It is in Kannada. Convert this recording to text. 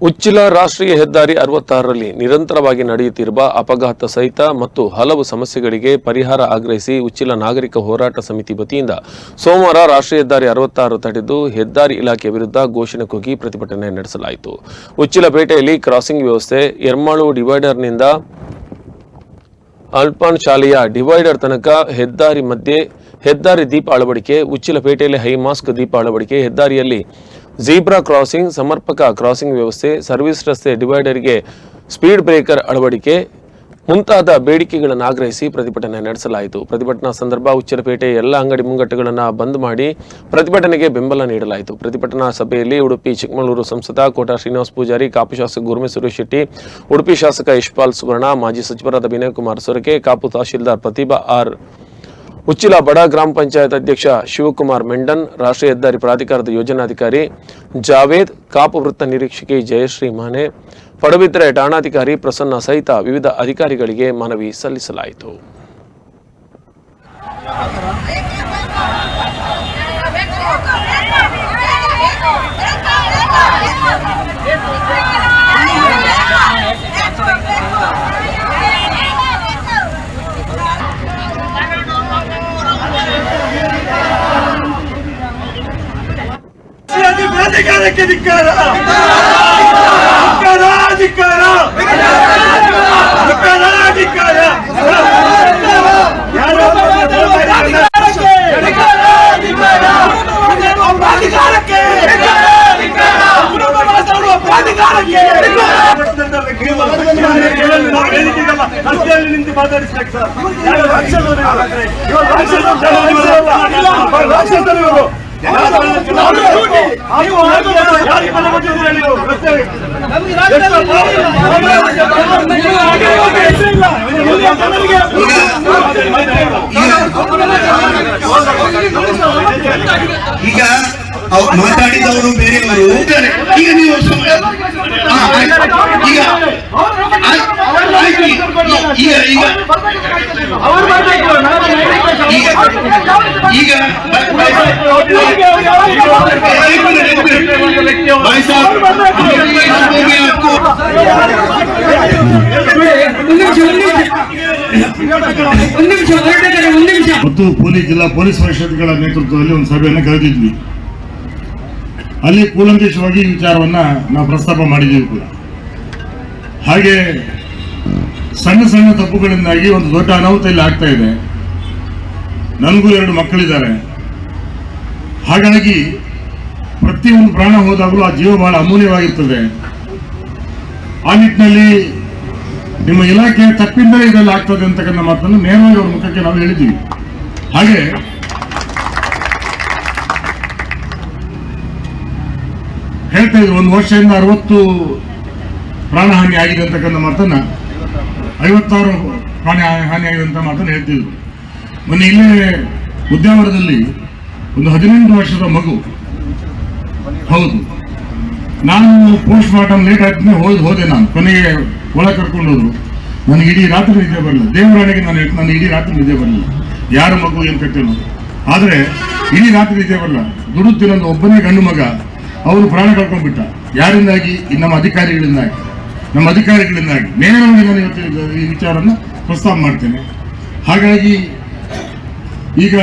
ಉಚ್ಚಿಲ ರಾಷ್ಟ್ರೀಯ ಹೆದ್ದಾರಿ ಅರವತ್ತಾರರಲ್ಲಿ ನಿರಂತರವಾಗಿ ನಡೆಯುತ್ತಿರುವ ಅಪಘಾತ ಸಹಿತ ಮತ್ತು ಹಲವು ಸಮಸ್ಯೆಗಳಿಗೆ ಪರಿಹಾರ ಆಗ್ರಹಿಸಿ ಉಚ್ಚಿಲ ನಾಗರಿಕ ಹೋರಾಟ ಸಮಿತಿ ವತಿಯಿಂದ ಸೋಮವಾರ ರಾಷ್ಟ್ರೀಯ ಹೆದ್ದಾರಿ ಅರವತ್ತಾರು ತಡೆದು ಹೆದ್ದಾರಿ ಇಲಾಖೆ ವಿರುದ್ಧ ಘೋಷಣೆ ಕೂಗಿ ಪ್ರತಿಭಟನೆ ನಡೆಸಲಾಯಿತು. ಉಚ್ಚಿಲ ಪೇಟೆಯಲ್ಲಿ ಕ್ರಾಸಿಂಗ್ ವ್ಯವಸ್ಥೆ, ಎರ್ಮಾಳು ಡಿವೈಡರ್ನಿಂದ ಅಲ್ಪಾನ್ ಶಾಲೆಯ ಡಿವೈಡರ್ ತನಕ ಹೆದ್ದಾರಿ ಮಧ್ಯೆ, ಹೆದ್ದಾರಿ ದೀಪ ಅಳವಡಿಕೆ ಉಚ್ಚಿಲಪೇಟೆಯಲ್ಲಿ ಹೈಮಾಸ್ಕ್ ದೀಪ ಅಳವಡಿಕೆ, ಹೆದ್ದಾರಿಯಲ್ಲಿ ಜೀಬ್ರಾ ಕ್ರಾಸಿಂಗ್, ಸಮರ್ಪಕ ಕ್ರಾಸಿಂಗ್ ವ್ಯವಸ್ಥೆ, ಸರ್ವಿಸ್ ರಸ್ತೆ ಡಿವೈಡರ್ಗೆ ಸ್ಪೀಡ್ ಬ್ರೇಕರ್ ಅಳವಡಿಕೆ, ಮುಂತಾದ ಬೇಡಿಕೆಗಳನ್ನು ಆಗ್ರಹಿಸಿ ಪ್ರತಿಭಟನೆ ನಡೆಸಲಾಯಿತು. ಪ್ರತಿಭಟನಾ ಸಂದರ್ಭ, ಉಚ್ಚರಪೇಟೆ ಎಲ್ಲ ಅಂಗಡಿ ಮುಂಗಟ್ಟುಗಳನ್ನು ಬಂದ್ ಮಾಡಿ ಪ್ರತಿಭಟನೆಗೆ ಬೆಂಬಲ ನೀಡಲಾಯಿತು. ಪ್ರತಿಭಟನಾ ಸಭೆಯಲ್ಲಿ ಉಡುಪಿ, ಚಿಕ್ಕಮಗಳೂರು ಸಂಸದ ಕೋಟಾ ಶ್ರೀನಿವಾಸ ಪೂಜಾರಿ, ಕಾಪು ಶಾಸಕ ಗುರುಮೆ ಸುರೇಶ್ ಶೆಟ್ಟಿ, ಉಡುಪಿ ಶಾಸಕ ಯಶ್ಪಾಲ್ ಸುವರ್ಣ, ಮಾಜಿ ಸಚಿವರಾದ ವಿನಯ್ ಕುಮಾರ್ ಸೊರಕೆ, ಕಾಪು ತಹಶೀಲ್ದಾರ್ ಪ್ರತಿಭಾ ಆರ್ ಉಚ್ಚಿಲ ಬಡ ಗ್ರಾಮ ಪಂಚಾಯತ್ ಅಧ್ಯಕ್ಷ ಶಿವಕುಮಾರ್ ಮೆಂಡನ್, ರಾಷ್ಟ್ರೀಯ ಹೆದ್ದಾರಿ ಪ್ರಾಧಿಕಾರದ ಯೋಜನಾಧಿಕಾರಿ ಜಾವೇದ್, ಕಾಪು ವೃತ್ತ ನಿರೀಕ್ಷಕಿ ಜಯಶ್ರೀ ಮಾನೆ ಪಡುಬಿದ್ರೆ ಠಾಣಾಧಿಕಾರಿ ಪ್ರಸನ್ನ ಸಹಿತ ವಿವಿಧ ಅಧಿಕಾರಿಗಳಿಗೆ ಮನವಿ ಸಲ್ಲಿಸಲಾಯಿತು. ಅಧಿಕಾರಕ್ಕೆ ಧಿಕ್ಕಾರ ಧಿಕ್ಕಾರ ಧಿಕ್ಕಾರ ಧಿಕ್ಕಾರ ಧಿಕ್ಕಾರ ಯಾರೋ ಅಧಿಕಾರಕ್ಕೆ ರಸ್ತೆಯಲ್ಲಿ ನಿಂತು ಮಾತಾಡಿಸ್ಬೇಕು ಸರ್ ಯಾರು ರಾಕ್ಷಸರು ಇವರು? ಇವರು ರಾಕ್ಷಸರು ಈಗ ಅವ್ರು ಮಾತಾಡಿದವರು ಬೇರೆಯವರು ಈಗ ನೀವು. ಈಗ. ಈಗ ಈಗ ಈಗ ಮತ್ತು ಪೊಲೀಸ್ ಜಿಲ್ಲಾ ಪೊಲೀಸ್ ಪರಿಷತ್ಗಳ ನೇತೃತ್ವದಲ್ಲಿ ಒಂದು ಸಭೆಯನ್ನು ಕರೆದಿದ್ವಿ. ಅಲ್ಲಿ ಕೂಲಂಕೇಶವಾಗಿ ಈ ವಿಚಾರವನ್ನ ನಾವು ಪ್ರಸ್ತಾಪ ಮಾಡಿದ್ದೀವಿ ಕೂಡ. ಹಾಗೆ ಸಣ್ಣ ಸಣ್ಣ ತಪ್ಪುಗಳಿಂದಾಗಿ ಒಂದು ದೊಡ್ಡ ಅನಾಹುತ ಇಲ್ಲಿ ಆಗ್ತಾ ಇದೆ. ನನಗೂ ಎರಡು ಮಕ್ಕಳಿದ್ದಾರೆ. ಹಾಗಾಗಿ ಪ್ರತಿಯೊಂದು ಪ್ರಾಣ ಹೋದಾಗಲೂ ಆ ಜೀವ ಬಹಳ ಅಮೂಲ್ಯವಾಗಿರ್ತದೆ. ಆ ನಿಟ್ಟಿನಲ್ಲಿ ನಿಮ್ಮ ಇಲಾಖೆ ತಪ್ಪಿಂದ ಇದರಲ್ಲಿ ಆಗ್ತದೆ ಅಂತಕ್ಕಂಥ ಮಾತನ್ನು ನೇರವಾಗಿ ಅವ್ರ ಮುಖಕ್ಕೆ ನಾವು ಹೇಳಿದ್ದೀವಿ. ಹಾಗೆ, ಹೇಳ್ತಾ ಇದ್ರು ಒಂದು ವರ್ಷದಿಂದ ಅರವತ್ತು ಪ್ರಾಣಹಾನಿ ಆಗಿದೆ ಅಂತಕ್ಕಂಥ ಮಾತನ್ನ, ಐವತ್ತಾರು ಪ್ರಾಣ ಹಾನಿ ಆಗಿದೆ ಅಂತ ಮಾತನ್ನು ಹೇಳ್ತಿದ್ರು ಮೊನ್ನೆ ಇಲ್ಲೇ ಉದ್ಯಾವರದಲ್ಲಿ ಒಂದು ಹದಿನೆಂಟು ವರ್ಷದ ಮಗು, ಹೌದು ನಾನು ಪೋಸ್ಟ್ ಮಾರ್ಟಮ್ ಲೇಟ್ ಆದ್ಮೇಲೆ ಹೋದ್ ಹೋದೆ ನಾನು. ಕೊನೆಗೆ ಒಳ ಕರ್ಕೊಂಡು ಹೋದ್ರು ನನಗೆ ಇಡೀ ರಾತ್ರಿ ನಿದ್ದೆ ಬರಲಿಲ್ಲ. ದೇವರಾಣಿಗೆ ನಾನು ನಾನು ಇಡೀ ರಾತ್ರಿ ನಿದ್ದೆ ಬರಲಿಲ್ಲ. ಯಾರ ಮಗು ಏನು ಕಟ್ಟೇನು ಆದರೆ ಇಡೀ ರಾತ್ರಿ ನಿದ್ದೆ ಬರಲ್ಲ ದುಡುತ್ತಿನೊಂದು ಒಬ್ಬನೇ ಗಂಡು ಮಗ ಅವರು ಪ್ರಾಣ ಕಳ್ಕೊಂಡ್ಬಿಟ್ಟ. ಯಾರಿಂದಾಗಿ? ನಮ್ಮ ಅಧಿಕಾರಿಗಳಿಂದಾಗಿ. ನಮ್ಮ ಅಧಿಕಾರಿಗಳಿಂದಾಗಿ. ನೇರವಾಗಿ ನಾನು ಇವತ್ತು ಈ ವಿಚಾರವನ್ನು ಪ್ರಸ್ತಾಪ ಮಾಡ್ತೇನೆ. ಹಾಗಾಗಿ ಈಗ